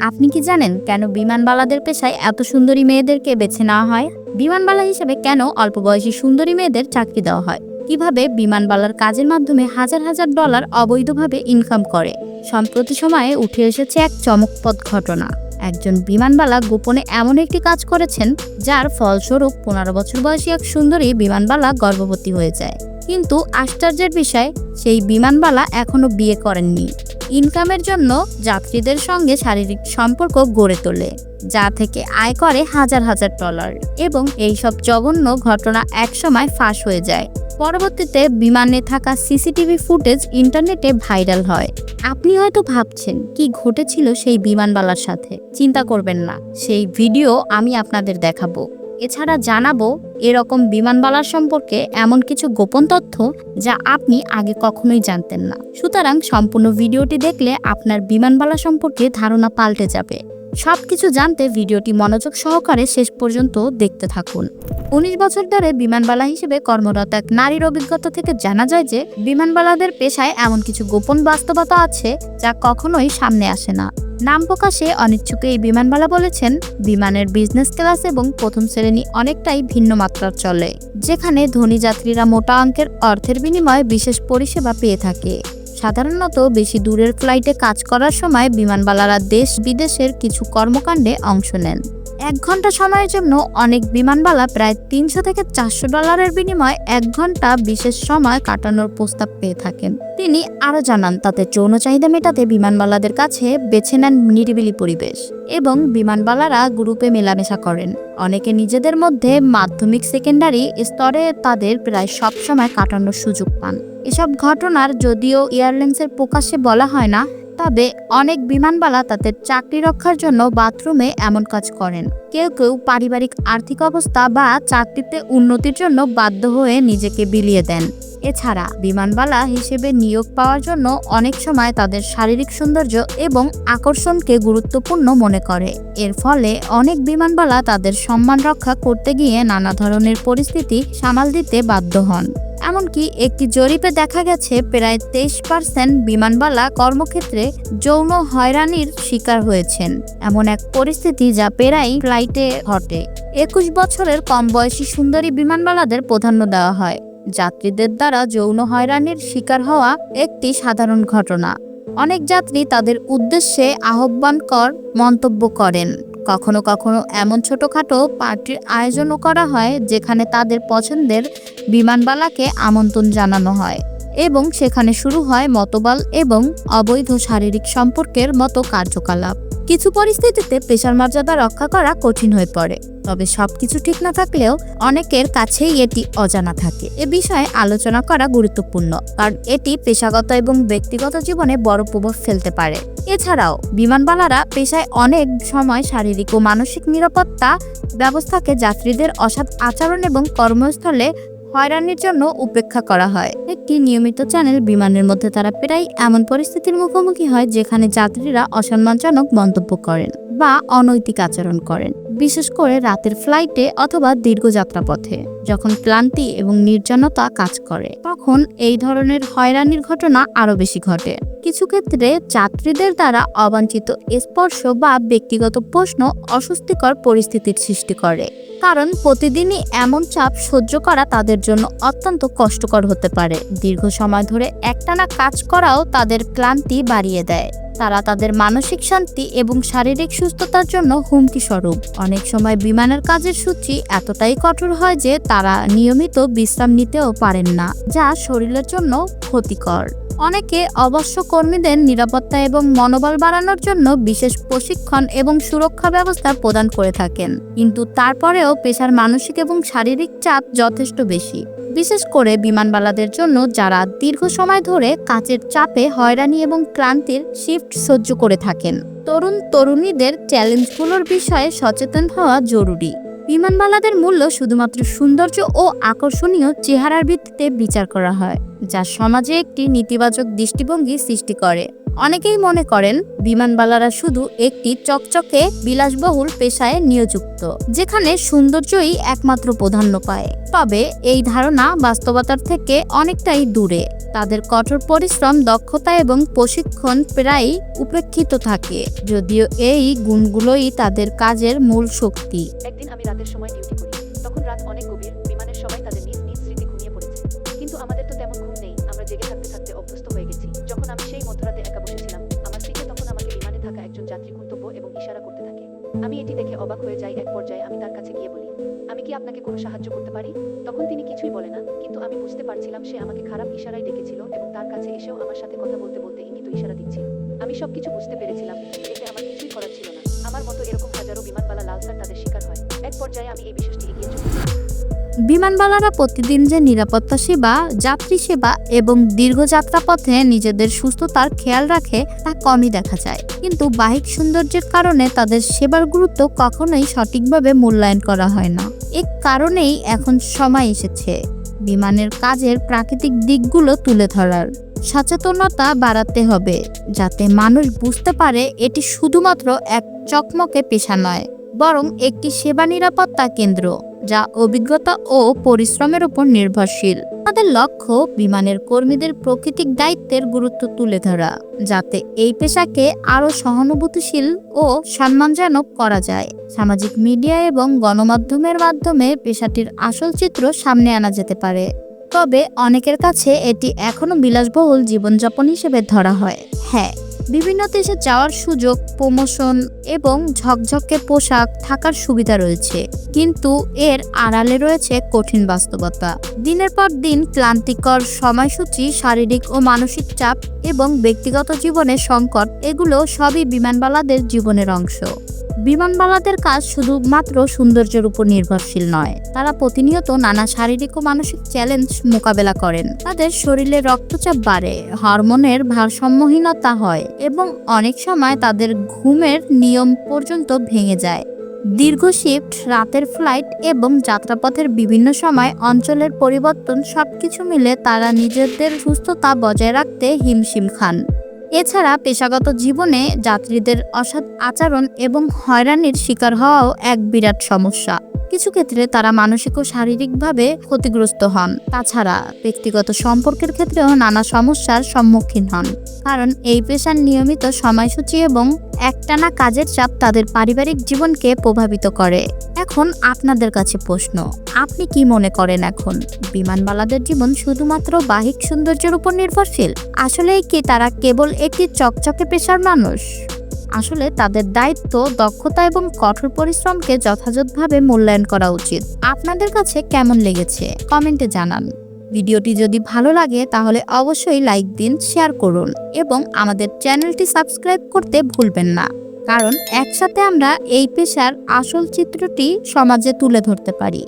আপনি কি জানেন কেন বিমানবালাদের পেশায় এত সুন্দরী মেয়েদেরকে বেছে নেওয়া হয়? বিমানবালা হিসেবে কেন অল্প বয়সী সুন্দরী মেয়েদের চাকরি দেওয়া হয়? কীভাবে বিমানবালার কাজের মাধ্যমে হাজার হাজার ডলার অবৈধভাবে ইনকাম করে? সম্প্রতি সময়ে উঠে এসেছে এক চমকপদ ঘটনা। একজন বিমানবালা গোপনে এমন একটি কাজ করেছেন, যার ফলস্বরূপ পনেরো বছর বয়সী এক সুন্দরী বিমানবালা গর্ভবতী হয়ে যায়। কিন্তু আশ্চর্যের বিষয়, সেই বিমানবালা এখনও বিয়ে করেননি। ইনকামের জন্য যাত্রীদের সঙ্গে শারীরিক সম্পর্ক গড়ে তোলে, যা থেকে আয় করে হাজার হাজার ডলার। এবং এই সব জঘন্য ঘটনা একসময় ফাঁস হয়ে যায়। পরবর্তীতে বিমানে থাকা সিসিটিভি ফুটেজ ইন্টারনেটে ভাইরাল হয়। আপনি হয়তো ভাবছেন, কি ঘটেছিল সেই বিমানবালার সাথে? চিন্তা করবেন না, সেই ভিডিও আমি আপনাদের দেখাবো। এছাড়া জানাব, এরকম বিমানবালার সম্পর্কে এমন কিছু গোপন তথ্য যা আপনি আগে কখনোই জানতেন না। সুতরাং সম্পূর্ণ ভিডিওটি দেখলে আপনার বিমানবালা সম্পর্কে ধারণা পাল্টে যাবে। সব কিছু জানতে ভিডিওটি মনোযোগ সহকারে শেষ পর্যন্ত দেখতে থাকুন। উনিশ বছর ধরে বিমানবালা হিসেবে কর্মরত এক নারীর অভিজ্ঞতা থেকে জানা যায় যে, বিমানবালাদের পেশায় এমন কিছু গোপন বাস্তবতা আছে যা কখনোই সামনে আসে না। নাম প্রকাশে অনিচ্ছুক এই বিমানবালা বলেছেন, বিমানের বিজনেস ক্লাস এবং প্রথম শ্রেণি অনেকটাই ভিন্ন মাত্রার চলে, যেখানে ধনী যাত্রীরা মোটা অঙ্কের অর্থের বিনিময়ে বিশেষ পরিষেবা পেয়ে থাকে। সাধারণত বেশি দূরের ফ্লাইটে কাজ করার সময় বিমানবালারা দেশ বিদেশের কিছু কর্মকাণ্ডে অংশ নেন। এক ঘণ্টা সময়ের জন্য অনেক বিমানবালা প্রায় তিনশো থেকে চারশো ডলারের বিনিময়ে এক ঘণ্টা বিশেষ সময় কাটানোর প্রস্তাব পেয়ে থাকেন। তিনি আরও জানান তাদের যৌন চাহিদা মেটাতে বিমানবালাদের কাছে বেছে নেন নিরিবিলি পরিবেশ এবং বিমানবালারা গ্রুপে মেলামেশা করেন। অনেকে নিজেদের মধ্যে মাধ্যমিক, সেকেন্ডারি স্তরে তাদের প্রায় সব সময় কাটানোর সুযোগ পান। এসব ঘটনার যদিও এয়ারলাইন্সের প্রকাশ্যে বলা হয় না তবে অনেক বিমানবালা তাদের চাকরি রক্ষার জন্য বাথরুমে এমন কাজ করেন। কেউ কেউ পারিবারিক আর্থিক অবস্থা বা চাকরিতে উন্নতির জন্য বাধ্য হয়ে নিজেকে বিলিয়ে দেন। এছাড়া বিমানবালা হিসেবে নিয়োগ পাওয়ার জন্য অনেক সময় তাদের শারীরিক সৌন্দর্য এবং আকর্ষণকে গুরুত্বপূর্ণ মনে করে। এর ফলে অনেক বিমানবালা তাদের সম্মান রক্ষা করতে গিয়ে নানা ধরনের পরিস্থিতি সামাল দিতে বাধ্য হন। এমনকি একটি জরিপে দেখা গেছে, প্রায় তেইশ পার্সেন্ট বিমানবালা কর্মক্ষেত্রে যৌন হয়রানির শিকার হয়েছেন। এমন এক পরিস্থিতি যা প্রায় ফ্লাইটে ঘটে। একুশ বছরের কম বয়সী সুন্দরী বিমানবালাদের প্রাধান্য দেওয়া হয়। যাত্রীদের দ্বারা যৌন হয়রানির শিকার হওয়া একটি সাধারণ ঘটনা। অনেক যাত্রী তাদের উদ্দেশ্যে আহ্বানকর মন্তব্য করেন। কখনো কখনো এমন ছোটোখাটো পার্টির আয়োজনও করা হয় যেখানে তাদের পছন্দের বিমানবালাকে আমন্ত্রণ জানানো হয় এবং সেখানে শুরু হয় মতবাল এবং অবৈধ শারীরিক সম্পর্কের মতো কার্যকলাপ। কিছু পরিস্থিতিতে পেশার মর্যাদা রক্ষা করা কঠিন হয়ে পড়ে। তবে সবকিছু ঠিক না থাকলেও অনেকের কাছেই এটি অজানা থাকে। এ বিষয়ে আলোচনা করা গুরুত্বপূর্ণ, কারণ এটি পেশাগত এবং ব্যক্তিগত জীবনে বড় প্রভাব ফেলতে পারে। এছাড়াও, বিমানবালারা পেশায় অনেক সময় শারীরিক ও মানসিক নিরাপত্তা ব্যবস্থাকে যাত্রীদের অসৎ আচরণ এবং কর্মস্থলে হয়রানির জন্য উপেক্ষা করা হয়। একটি নিয়মিত চ্যানেল বিমানের মধ্যে তারা প্রায় এমন পরিস্থিতির মুখোমুখি হয় যেখানে যাত্রীরা অসম্মানজনক মন্তব্য করেন বা অনৈতিক আচরণ করেন, বিশেষ করে রাতের ফ্লাইটে অথবা দীর্ঘ যাত্রাপথে। যখন ক্লান্তি এবং নির্জনতা কাজ করে, তখন এই ধরনের হয়রানির ঘটনা আরও বেশি ঘটে। কিছু ক্ষেত্রে যাত্রীদের দ্বারা অবাঞ্ছিত স্পর্শ বা ব্যক্তিগত প্রশ্ন অস্বস্তিকর পরিস্থিতির সৃষ্টি করে। কারণ প্রতিদিনই এমন চাপ সহ্য করা তাদের জন্য অত্যন্ত কষ্টকর হতে পারে। দীর্ঘ সময় ধরে একটানা কাজ করাও তাদের ক্লান্তি বাড়িয়ে দেয়। তারা তাদের মানসিক শান্তি এবং শারীরিক সুস্থতার জন্য হুমকি স্বরূপ। অনেক সময় বিমানের কাজের সূচি এতটাই কঠোর হয় যে তারা নিয়মিত বিশ্রাম নিতেও পারেন না, যা শরীরের জন্য ক্ষতিকর। অনেকে অবশ্য কর্মীদের নিরাপত্তা এবং মনোবল বাড়ানোর জন্য বিশেষ প্রশিক্ষণ এবং সুরক্ষা ব্যবস্থা প্রদান করে থাকেন। কিন্তু তারপরেও পেশার মানসিক এবং শারীরিক চাপ যথেষ্ট বেশি। বিশেষ করে বিমানবালাদের জন্য যারা দীর্ঘ সময় ধরে কাজের চাপে হয়রানি এবং ক্লান্তির শিফট সহ্য করে থাকেন। তরুণ তরুণীদের চ্যালেঞ্জগুলোর বিষয়ে সচেতন হওয়া জরুরি। বিমানবালাদের মূল্য শুধুমাত্র সৌন্দর্য ও আকর্ষণীয় চেহারার ভিত্তিতে বিচার করা হয়, যা সমাজে একটি নেতিবাচক দৃষ্টিভঙ্গি সৃষ্টি করে। অনেকেই মনে করেন, বিমানবালারা শুধু একটি চকচকে, বিলাসবহুল পেশায় নিয়োযুক্ত, যেখানে সৌন্দর্যই একমাত্র প্রাধান্য পায়। তবে এই ধারণা বাস্তবতার থেকে অনেকটাই দূরে। তাদের কঠোর পরিশ্রম, দক্ষতা এবং প্রশিক্ষণ প্রায় উপেক্ষিত থাকে। যদিও এই গুণগুলোই তাদের কাজের মূল শক্তি। একদিন আমি রাতের সময় ডিউটি করি, তখন রাত অনেক গভীর, বিমানের সবাই তাদের নিজ নিজ স্মৃতি ঘুমিয়ে পড়েছে। কিন্তু আমাদের তো তেমন ঘুম নেই, আমরা জেগে থাকতে থাকতে অভ্যস্ত হয়ে গেছি। যখন আমি সেই মধ্যরাতে একা বসেছিলাম, আমার স্ত্রীকে তখন আমাকে বিমানে থাকা একজন যাত্রী গন্তব্য এবং ইশারা করতে থাকে। আমি এটি দেখে অবাক হয়ে যাই এক পর্যায়ে, আমি তার কাছে গিয়ে বলি আমি কি আপনাকে কোনো সাহায্য করতে পারি? তখন তিনি কিছুই বলে না, কিন্তু আমি বুঝতে পারছিলাম সে আমাকে খারাপ ইশারায় ডেকেছিল এবং তার কাছে এসেও আমার সাথে কথা বলতে বলতে ইঙ্গিত ইশারা দিচ্ছিল আমি সবকিছু বুঝতে পেরেছিলাম, এতে আমার কিছুই করার ছিল না। আমার মতো এরকম হাজারো বিমানবালা লালসার তাদের শিকার হয়। এক পর্যায়ে আমি এই বিষয়টি এগিয়ে চলি। বিমানবালারা প্রতিদিন যে নিরাপত্তা সেবা, যাত্রী সেবা এবং দীর্ঘ যাত্রাপথে নিজেদের সুস্থতার খেয়াল রাখে, তা কমই দেখা যায়। কিন্তু বাহিক সৌন্দর্যের কারণে তাদের সেবার গুরুত্ব কখনোই সঠিকভাবে মূল্যায়ন করা হয় না। এ কারণেই এখন সময় এসেছে। বিমানের কাজের প্রাকৃতিক দিকগুলো তুলে ধরার। সচেতনতা বাড়াতে হবে, যাতে মানুষ বুঝতে পারে এটি শুধুমাত্র এক চকমকে পেশা নয়, বরং একটি সেবা নিরাপত্তা কেন্দ্র, যা অভিজ্ঞতা ও পরিশ্রমের উপর নির্ভরশীল। তাদের লক্ষ্য বিমানের কর্মীদের প্রকৃতিক দায়িত্বের গুরুত্ব তুলে ধরা, যাতে এই পেশাকে আরও সহানুভূতিশীল ও সম্মানজনক করা যায়। সামাজিক মিডিয়া এবং গণমাধ্যমের মাধ্যমে পেশাটির আসল চিত্র সামনে আনা যেতে পারে। তবে অনেকের কাছে এটি এখনও বিলাসবহুল জীবনযাপন হিসেবে ধরা হয়। হ্যাঁ বিভিন্ন দেশে যাওয়ার সুযোগ, প্রমোশন এবং ঝকঝকে পোশাক থাকার সুবিধা রয়েছে। কিন্তু এর আড়ালে রয়েছে কঠিন বাস্তবতা। দিনের পর দিন ক্লান্তিকর সময়সূচি, শারীরিক ও মানসিক চাপ এবং ব্যক্তিগত জীবনে সংকট, এগুলো সবই বিমানবালাদের জীবনের অংশ। বিমানবালাদের কাজ শুধুমাত্র সৌন্দর্যের উপর নির্ভরশীল নয়। তারা প্রতিনিয়ত নানা শারীরিক ও মানসিক চ্যালেঞ্জ মোকাবেলা করেন। তাদের শরীরে রক্তচাপ বাড়ে, হরমোনের ভারসাম্যহীনতা হয় এবং অনেক সময় তাদের ঘুমের নিয়ম পর্যন্ত ভেঙে যায়। দীর্ঘ শিফট রাতের ফ্লাইট এবং যাত্রাপথের বিভিন্ন সময় অঞ্চলের পরিবর্তন সবকিছু মিলে তারা নিজেদের সুস্থতা বজায় রাখতে হিমশিম খান। এছাড়া পেশাগত জীবনে যাত্রীদের অসৎ আচরণ এবং হয়রানির শিকার হওয়াও এক বিরাট সমস্যা। কিছু ক্ষেত্রে তারা মানসিক ও শারীরিকভাবে ক্ষতিগ্রস্ত হন। তাছাড়া ব্যক্তিগত সম্পর্কের ক্ষেত্রেও নানা সমস্যার সম্মুখীন হন। কারণ এই পেশার নিয়মিত সময়সূচি এবং একটানা কাজের চাপ তাদের পারিবারিক জীবনকে প্রভাবিত করে। এখন আপনাদের কাছে প্রশ্ন, আপনি কি মনে করেন এখন? বিমানবালাদের জীবন শুধুমাত্র বাহিক সৌন্দর্যের উপর নির্ভরশীল? আসলেই কি তারা কেবল একটি চকচকে পেশার মানুষ? আসলে তাদের দায়িত্ব, দক্ষতা এবং কঠোর পরিশ্রমকে যথাযথভাবে মূল্যায়ন করা উচিত। আপনাদের কাছে কেমন লেগেছে? কমেন্টে জানান। ভিডিওটি যদি ভালো লাগে, তাহলে অবশ্যই লাইক দিন, শেয়ার করুন এবং আমাদের চ্যানেলটি সাবস্ক্রাইব করতে ভুলবেন না। কারণ একসাথে আমরা এই পেশার আসল চিত্রটি সমাজে তুলে ধরতে পারি।